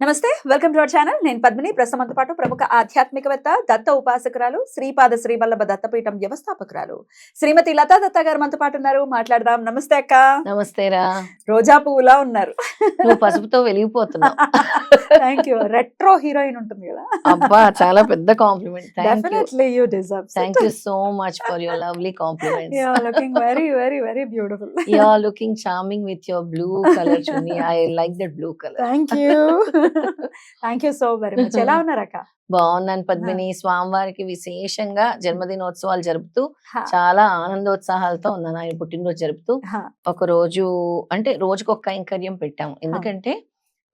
నమస్తే welcome to our channel. నేను పద్మిని. ప్రస్తుతంతో పాటు ప్రముఖ ఆధ్యాత్మికవేత్త దత్త ఉపాసకురాలు శ్రీపాద శ్రీవల్లభ దత్తపీఠం వ్యవస్థాపకురాలు. శ్రీమతి లతా దత్త గారు మనతో పాటు ఉన్నారు. మాట్లాడదాం. నమస్తే అక్క. నమస్తేరా రోజా పువ్వులా ఉన్నారు. పసుపుతో వెలిగిపోతున్నావు. థ్యాంక్ యూ రెట్రో హీరోయిన్ ఉంటుంది కదా. అబ్బా చాలా పెద్ద compliment definitely you deserve thank you so much for your lovely compliments you looking very very very beautiful you are looking charming with your blue colour chunni I like that blue colour thank you thank you so very much. ఎలా బాగున్నాను పద్మిని. స్వామివారికి విశేషంగా జన్మదినోత్సవాలు జరుపుతూ చాలా ఆనందోత్సాహాలతో ఉన్నాను. ఆయన పుట్టినరోజు జరుపుతూ ఒక రోజు అంటే రోజుకొక కైంకర్యం పెట్టాము. ఎందుకంటే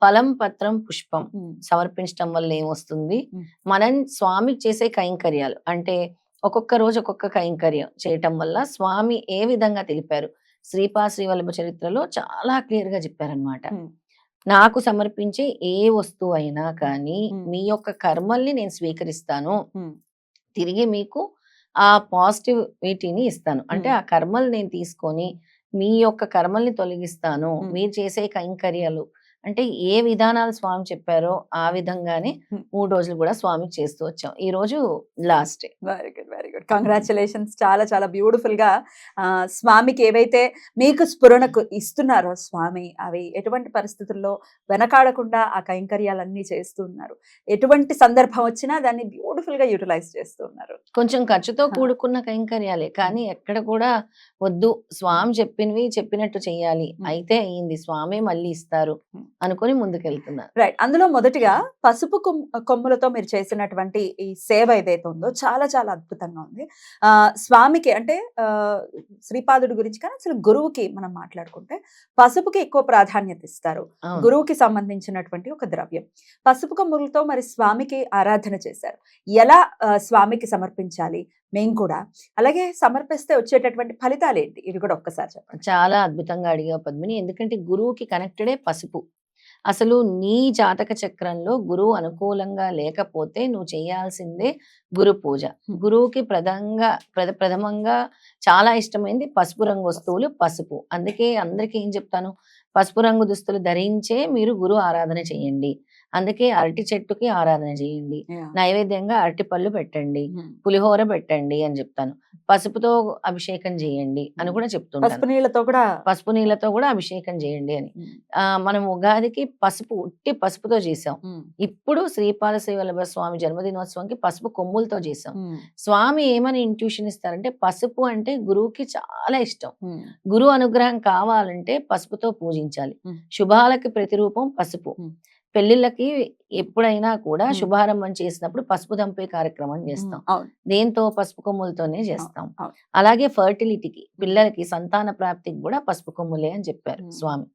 ఫలం పత్రం పుష్పం సమర్పించడం వల్ల ఏమొస్తుంది. మనం స్వామికి చేసే కైంకర్యాలు అంటే ఒక్కొక్క రోజు ఒక్కొక్క కైంకర్యం చేయటం వల్ల స్వామి ఏ విధంగా తెలిపారు? శ్రీపా శ్రీవల్లభ చరిత్రలో చాలా క్లియర్గా చెప్పారనమాట. నాకు సమర్పించే ఏ వస్తువు అయినా కానీ. మీ యొక్క కర్మల్ని నేను స్వీకరిస్తాను. తిరిగి మీకు ఆ పాజిటివిటీని ఇస్తాను అంటే. ఆ కర్మలు నేను తీసుకొని మీ యొక్క కర్మల్ని తొలగిస్తాను. మీరు చేసే కైంకర్యాలు అంటే ఏ విధానాలు స్వామి చెప్పారో ఆ విధంగానే. మూడు రోజులు కూడా స్వామికి చేస్తూ వచ్చాం ఈ రోజు లాస్ట్ గుడ్ కంగ్రాచులేషన్స్ చాలా చాలా బ్యూటిఫుల్గా ఆ, స్వామికి ఏవైతే మీకు స్ఫురణకు ఇస్తున్నారో స్వామి అవి ఎటువంటి పరిస్థితుల్లో వెనకాడకుండా ఆ కైంకర్యాలన్నీ చేస్తూ ఉన్నారు? ఎటువంటి సందర్భం వచ్చినా దాన్ని బ్యూటిఫుల్గా యూటిలైజ్ చేస్తూ ఉన్నారు. కొంచెం ఖర్చుతో. కూడుకున్న కైంకర్యాలే కానీ ఎక్కడ కూడా వద్దు. స్వామి చెప్పినవి చెప్పినట్టు చెయ్యాలి. మ్మ్. అయితే అయింది. స్వామి మళ్ళీ ఇస్తారు. అనుకొని ముందుకెళ్తున్నా రైట్ అందులో మొదటిగా పసుపు కొమ్- కొమ్ములతో మీరు చేసినటువంటి ఈ సేవ ఏదైతే ఉందో చాలా చాలా అద్భుతంగా ఉంది. ఆ స్వామికి అంటే శ్రీపాదుడి గురించి కానీ అసలు గురువుకి మనం మాట్లాడుకుంటే పసుపుకి ఎక్కువ ప్రాధాన్యత ఇస్తారు. గురువుకి సంబంధించినటువంటి ఒక ద్రవ్యం. పసుపు కొమ్ములతో మరి స్వామికి ఆరాధన చేశారు. ఎలా స్వామికి సమర్పించాలి? మేము కూడా. అలాగే సమర్పిస్తే వచ్చేటటువంటి ఫలితాలు ఏంటి? ఇవి కూడా ఒక్కసారి చెప్పండి. చాలా అద్భుతంగా అడిగావు పద్మిని. ఎందుకంటే గురువుకి కనెక్టెడే పసుపు. అసలు నీ జాతక చక్రంలో గురువు అనుకూలంగా లేకపోతే నువ్వు చేయాల్సిందే గురు పూజ. గురువుకి ప్రధంగా ప్రథ ప్రథమంగా చాలా ఇష్టమైంది పసుపు రంగు వస్తువులు పసుపు. అందుకే అందరికీ ఏం చెప్తాను? పసుపు రంగు దుస్తులు ధరించే మీరు గురు ఆరాధన చేయండి. అందుకే అరటి చెట్టుకి ఆరాధన చేయండి. నైవేద్యంగా అరటి పళ్ళు పెట్టండి. పులిహోర పెట్టండి అని చెప్తాను. పసుపుతో అభిషేకం చేయండి అని కూడా చెప్తుంటాను. పసుపు నీళ్ళతో కూడా పసుపు నీళ్ళతో కూడా అభిషేకం చేయండి అని. ఆ మనం ఉగాదికి పసుపు ఉట్టి పసుపుతో చేసాం. ఇప్పుడు శ్రీపాద శ్రీవల్లభ స్వామి జన్మదినోత్సవంకి పసుపు కొమ్ములతో చేసాం. స్వామి ఏమని ఇంట్యూషన్ ఇస్తారంటే పసుపు అంటే గురువుకి చాలా ఇష్టం. గురు అనుగ్రహం కావాలంటే పసుపుతో పూజించాలి. శుభాలకి ప్రతిరూపం పసుపు. పెళ్ళిళ్ళకి ఎప్పుడైనా కూడా. శుభారంభం చేసినప్పుడు పసుపు దంపే కార్యక్రమం చేస్తాం. దేంతో? పసుపు కొమ్ములతోనే చేస్తాం. అలాగే ఫర్టిలిటీకి పిల్లలకి సంతాన ప్రాప్తికి కూడా పసుపు కొమ్ములే అని చెప్పారు. స్వామి.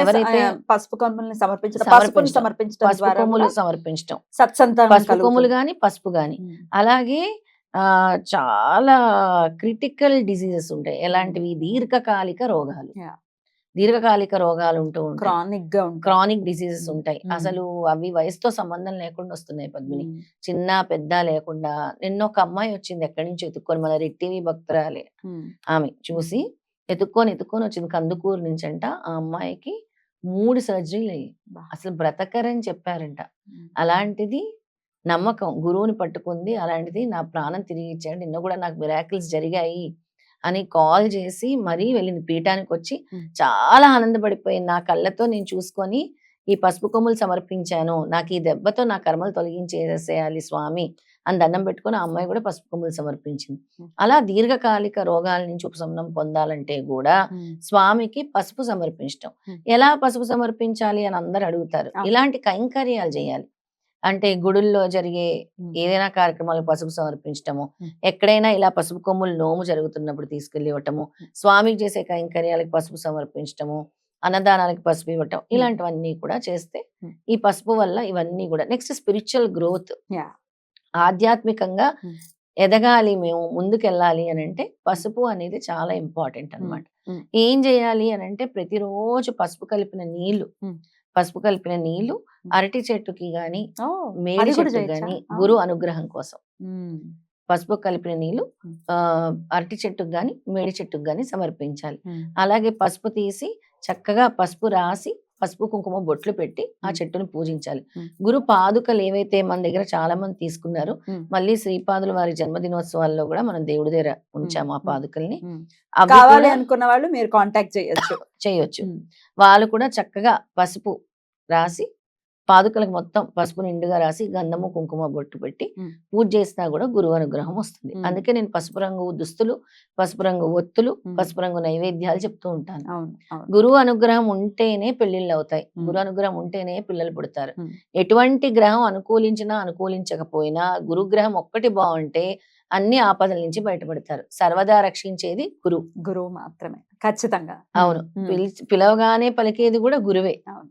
ఎవరైతే పసుపు కొమ్ముల్ని సమర్పించడం పసుపు కొమ్ములు సమర్పించడం పసుపు. కొమ్ములు గాని పసుపు గాని. అలాగే ఆ చాలా క్రిటికల్ డిసీజెస్ ఉంటాయి. ఎలాంటివి? దీర్ఘకాలిక రోగాలు. దీర్ఘకాలిక రోగాలు ఉంటూ ఉంటాయి. క్రానిక్గా. Chronic diseases. ఉంటాయి. అసలు అవి వయసుతో సంబంధం లేకుండా వస్తున్నాయి పద్మిని. చిన్న పెద్ద లేకుండా. నిన్న ఒక అమ్మాయి వచ్చింది ఎక్కడి నుంచి ఎత్తుక్కొని మన రెట్టివి భక్తురాలే. ఆమె చూసి ఎత్తుక్కొని ఎత్తుక్కొని వచ్చింది కందుకూరు నుంచి అంట. ఆ అమ్మాయికి మూడు సర్జరీలు అయ్యాయి. అసలు బ్రతకరని చెప్పారంట. అలాంటిది నమ్మకం. గురువుని పట్టుకుంది. అలాంటిది నా ప్రాణం తిరిగి ఇచ్చాడు. నిన్న కూడా నాకు మిరాకిల్స్ జరిగాయి. అని కాల్ చేసి మరీ వెళ్ళింది పీఠానికి వచ్చి. చాలా ఆనందపడిపోయింది నా కళ్ళతో నేను చూసుకొని ఈ పసుపు కొమ్ములు సమర్పించాను నాకు ఈ దెబ్బతో నా కర్మలు తొలగించేసేయాలి స్వామి అని దండం పెట్టుకొని ఆ అమ్మాయి కూడా పసుపు కొమ్ములు సమర్పించింది. అలా దీర్ఘకాలిక రోగాల నుంచి ఉపశమనం పొందాలంటే కూడా స్వామికి పసుపు సమర్పించడం. ఎలా పసుపు సమర్పించాలి అని అందరు అడుగుతారు. ఇలాంటి కైంకర్యాలు చేయాలి అంటే గుడుల్లో జరిగే ఏదైనా కార్యక్రమాలకు పసుపు సమర్పించటము. ఎక్కడైనా ఇలా పసుపు కొమ్ములు నోము జరుగుతున్నప్పుడు తీసుకెళ్ళి ఇవ్వటము స్వామికి చేసే కైంకర్యాలకు పసుపు సమర్పించటము అన్నదానాలకు పసుపు ఇవ్వటం ఇలాంటివన్నీ కూడా చేస్తే. ఈ పసుపు వల్ల ఇవన్నీ కూడా నెక్స్ట్ స్పిరిచువల్ గ్రోత్. ఆధ్యాత్మికంగా. ఎదగాలి మేము ముందుకెళ్ళాలి అని అంటే పసుపు అనేది చాలా ఇంపార్టెంట్ అన్నమాట ఉమ్. ఏం చేయాలి అని అంటే ప్రతిరోజు పసుపు కలిపిన నీళ్ళు. పసుపు కలిపిన నీళ్ళు అరటి చెట్టుకి గాని మేడి చేయొచ్చా? గాని. గురు అనుగ్రహం కోసం. పసుపు కలిపిన నీళ్ళు అరటి చెట్టుకు గాని మేడి చెట్టుకు గాని సమర్పించాలి. అలాగే పసుపు తీసి చక్కగా పసుపు రాసి పసుపు కుంకుమ బొట్లు పెట్టి ఆ. చెట్టును పూజించాలి. గురు పాదుకలు ఏవైతే మన దగ్గర చాలా మంది తీసుకున్నారు. మళ్ళీ శ్రీపాదుల వారి జన్మదినోత్సవాల్లో కూడా మనం దేవుడి దగ్గర ఉంచాము ఆ. పాదుకల్ని కావాలి అనుకున్న వాళ్ళు మీరు కాంటాక్ట్ చేయొచ్చు చేయొచ్చు. వాళ్ళు కూడా చక్కగా పసుపు రాసి పాదుకలకు మొత్తం పసుపు నిండుగా రాసి గంధము కుంకుమ బొట్టు పెట్టి. పూజ చేసినా కూడా గురువు అనుగ్రహం వస్తుంది. అందుకే నేను పసుపు రంగు దుస్తులు పసుపు రంగు ఒత్తులు. పసుపు రంగు నైవేద్యాలు చెప్తూ ఉంటాను గురువు అనుగ్రహం ఉంటేనే పెళ్ళిళ్ళు అవుతాయి. గురు అనుగ్రహం ఉంటేనే పిల్లలు పుడతారు. ఎటువంటి గ్రహం అనుకూలించినా అనుకూలించకపోయినా గురుగ్రహం ఒక్కటి బాగుంటే అన్ని ఆపదల నుంచి బయటపడతారు సర్వదా రక్షించేది గురువు గురువు మాత్రమే ఖచ్చితంగా అవును పిలవగానే పలికేది కూడా గురువే అవును.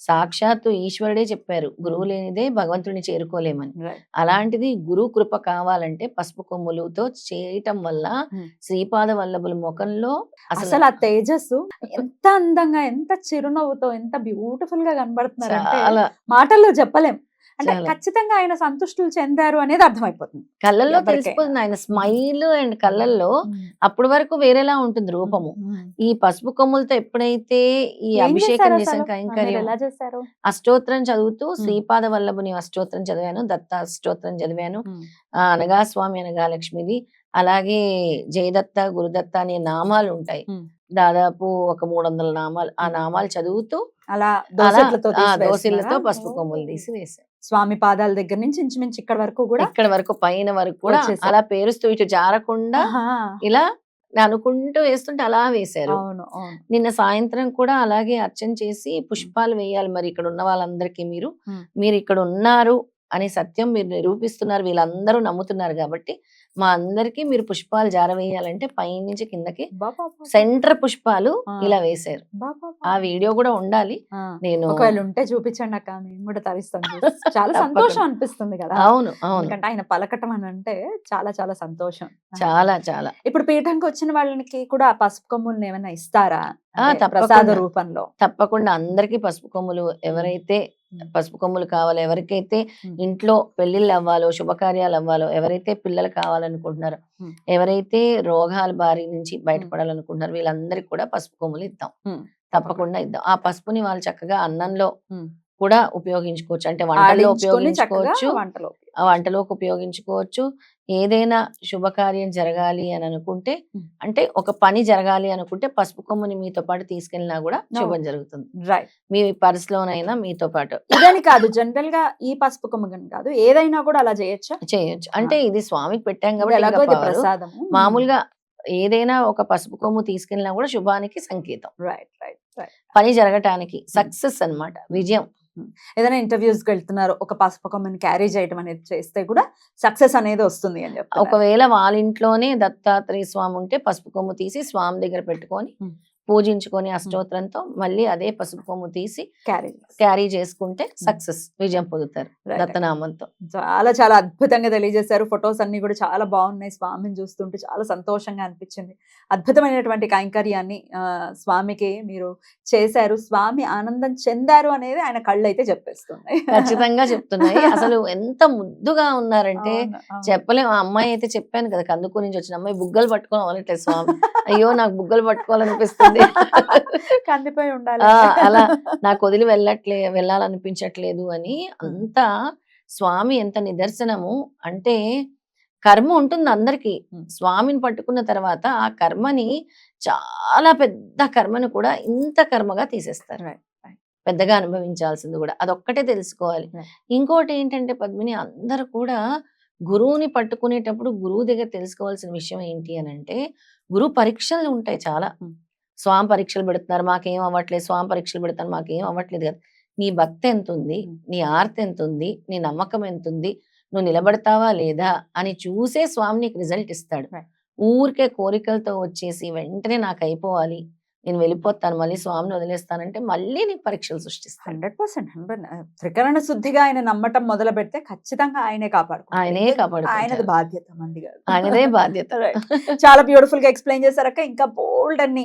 సాక్షాత్తు ఈశ్వరుడే చెప్పారు గురువు. లేనిదే భగవంతుడిని చేరుకోలేమని. అలాంటిది గురు కృప కావాలంటే పసుపు కొమ్ములతో చేయటం వల్ల. శ్రీపాద వల్లభుల ముఖంలో అసలు ఆ తేజస్సు ఎంత అందంగా ఎంత చిరునవ్వుతో ఎంత బ్యూటిఫుల్గా కనబడుతున్నారంటే చాలా మాటల్లో చెప్పలేం అంటే. ఖచ్చితంగా ఆయన సంతుష్టులు చెందారు అనేది అర్థమైపోతుంది కళ్ళల్లో. తెలిసిపోతుంది ఆయన స్మైల్ అండ్ కళ్ళల్లో అప్పటి వరకు వేరేలా ఉంటుంది రూపము. ఈ పసుపు కొమ్ములతో ఎప్పుడైతే ఈ అభిషేకం చేశారు చేసాం అసలు? మీరు కైంకర్యం అష్టోత్తరం చదువుతూ శ్రీపాద వల్లభుని అష్టోత్తరం చదివాను దత్త అష్టోత్తరం చదివాను అనగా స్వామి అనగా లక్ష్మిది అలాగే జయదత్త గురుదత్త అనే నామాలు ఉంటాయి. దాదాపు ఒక మూడు వందల నామాలు ఆ. నామాలు చదువుతూ అలా వేస్తున్నారా? పసుపు. కొమ్ములు తీసి వేసాను స్వామి పాదాల దగ్గర నుంచి ఇంచుమించు ఇక్కడ వరకు కూడా ఇక్కడ వరకు పైన వరకు కూడా. అలా పేరుస్తూ ఇటు జారకుండా. ఇలా అనుకుంటూ వేస్తుంటే అలా వేశారు నిన్న సాయంత్రం కూడా అలాగే అర్చన చేసి పుష్పాలు వేయాలి మరి ఇక్కడ ఉన్న వాళ్ళందరికీ మీరు. మీరు ఇక్కడ ఉన్నారు అనే సత్యం మీరు నిరూపిస్తున్నారు వీళ్ళందరూ నమ్ముతున్నారు కాబట్టి మా అందరికీ మీరు పుష్పాలు జారవేయాలంటే పైనుంచి కిందకి. సెంటర్ పుష్పాలు. ఇలా వేశారు. ఆ వీడియో కూడా ఉండాలి. నేను ఒకవేళ ఉంటే చూపించండి అక్క మేము కూడా తరిస్తాం చూసి. చాలా. సంతోషం అనిపిస్తుంది కదా అవును అవును ఎందుకంటే ఆయన పలకటం అని అంటే చాలా చాలా సంతోషం చాలా చాలా ఇప్పుడు పీఠంకి వచ్చిన వాళ్ళకి కూడా ఆ పసుపు కొమ్ముల్ని ఏమైనా ఇస్తారా. ప్రసాద రూపంలో తప్పకుండా అందరికీ పసుపు కొమ్ములు ఎవరైతే. పసుపు కొమ్ములు కావాలో. ఎవరికైతే. ఇంట్లో పెళ్ళిళ్ళు అవ్వాలో శుభకార్యాలు అవ్వాలో ఎవరైతే పిల్లలు కావాలనుకుంటున్నారో. ఎవరైతే రోగాల బారి నుంచి బయటపడాలనుకుంటున్నారో వీళ్ళందరికీ కూడా పసుపు కొమ్ములు ఇద్దాం. తప్పకుండా ఇద్దాం. ఆ పసుపుని వాళ్ళు చక్కగా అన్నంలో. కూడా ఉపయోగించుకోవచ్చు. అంటే ఉపయోగించుకోవచ్చు. వంటలో ఆ వంటలోకి ఉపయోగించుకోవచ్చు. ఏదైనా శుభకార్యం జరగాలి అని అనుకుంటే. అంటే ఒక పని జరగాలి అనుకుంటే పసుపు కొమ్ముని మీతో పాటు తీసుకెళ్ళినా కూడా శుభం జరుగుతుంది. రైట్ మీ పర్స్ లోనైనా మీతో పాటు. ఇదని కాదు జనరల్గా ఈ పసుపు కొమ్మగని కాదు ఏదైనా కూడా అలా చేయొచ్చా? చేయొచ్చు. అంటే ఇది స్వామికి పెట్టాం కాబట్టి మామూలుగా ఏదైనా ఒక పసుపు కొమ్ము తీసుకెళ్ళినా కూడా శుభానికి సంకేతం. రైట్ రైట్ రైట్ పని జరగటానికి సక్సెస్ అన్నమాట విజయం. ఏదైనా ఇంటర్వ్యూస్కి వెళ్తున్నారు ఒక పసుపు కొమ్మని క్యారీ చేయడం అనేది చేస్తే కూడా సక్సెస్ అనేది వస్తుంది అని చెప్తారు ఒకవేళ వాళ్ళ ఇంట్లోనే దత్తాత్రేయ స్వామి ఉంటే పసుపు కొమ్ము తీసి స్వామి దగ్గర పెట్టుకొని. పూజించుకొని అష్టోత్తరంతో మళ్ళీ అదే పసుపు కొమ్ము తీసి క్యారీ క్యారీ చేసుకుంటే సక్సెస్ విజయం పొందుతారు దత్తనామంతో. చాలా చాలా అద్భుతంగా తెలియజేశారు. ఫొటోస్ అన్ని కూడా చాలా బాగున్నాయి స్వామిని చూస్తుంటే. చాలా సంతోషంగా అనిపించింది. అద్భుతమైనటువంటి కైంకర్యాన్ని స్వామికి మీరు చేశారు. స్వామి ఆనందం చెందారు అనేది ఆయన కళ్ళు అయితే చెప్పేస్తుంది ఖచ్చితంగా చెప్తున్నాయి. అసలు ఎంత ముద్దుగా ఉన్నారంటే. చెప్పలేము ఆ అమ్మాయి అయితే చెప్పాను కదా కందుకూరు నుంచి వచ్చిన అమ్మాయి బుగ్గలు పట్టుకొని అవనట్లేదు స్వామి. అయ్యో నాకు బుగ్గలు పట్టుకోవాలనిపిస్తుంది. కందిపోయి ఉండాలి అలా నాకు వదిలి వెళ్ళట్లే వెళ్ళాలనిపించట్లేదు అని అంతా స్వామి ఎంత నిదర్శనము అంటే కర్మ ఉంటుంది అందరికి. స్వామిని పట్టుకున్న తర్వాత ఆ కర్మని చాలా పెద్ద కర్మను కూడా ఇంత కర్మగా తీసేస్తారు. పెద్దగా అనుభవించాల్సింది కూడా అదొక్కటే తెలుసుకోవాలి. ఇంకోటి ఏంటంటే పద్మిని అందరూ కూడా గురువుని పట్టుకునేటప్పుడు గురువు దగ్గర తెలుసుకోవాల్సిన విషయం ఏంటి అని అంటే గురువు పరీక్షలు ఉంటాయి చాలా. స్వామి పరీక్షలు పెడుతున్నారు మాకేం అవ్వట్లేదు స్వామి పరీక్షలు పెడతారు మాకేం అవ్వట్లేదు కదా నీ భక్తి ఎంత ఉంది. నీ ఆర్తి ఎంత ఉంది నీ నమ్మకం ఎంత ఉంది నువ్వు నిలబడతావా లేదా అని చూసే స్వామి నీకు రిజల్ట్ ఇస్తాడు. ఊరికే కోరికలతో వచ్చేసి వెంటనే నాకు అయిపోవాలి నేను వెళ్ళిపోతాను మళ్ళీ స్వామిని వదిలేస్తానంటే మళ్ళీ నీకు పరీక్షలు సృష్టిస్తాను. హండ్రెడ్ పర్సెంట్ త్రికరణ శుద్ధిగా ఆయన నమ్మటం మొదలు పెడితే ఖచ్చితంగా ఆయనే కాపాడుకుంటారు ఆయనే ఆయనది కాపాడుకుంటారు బాధ్యత మంది కాదు ఆయనదే బాధ్యత. చాలా బ్యూటిఫుల్గా ఎక్స్ప్లెయిన్ చేశారక్క ఇంకా బోల్డ్ అన్ని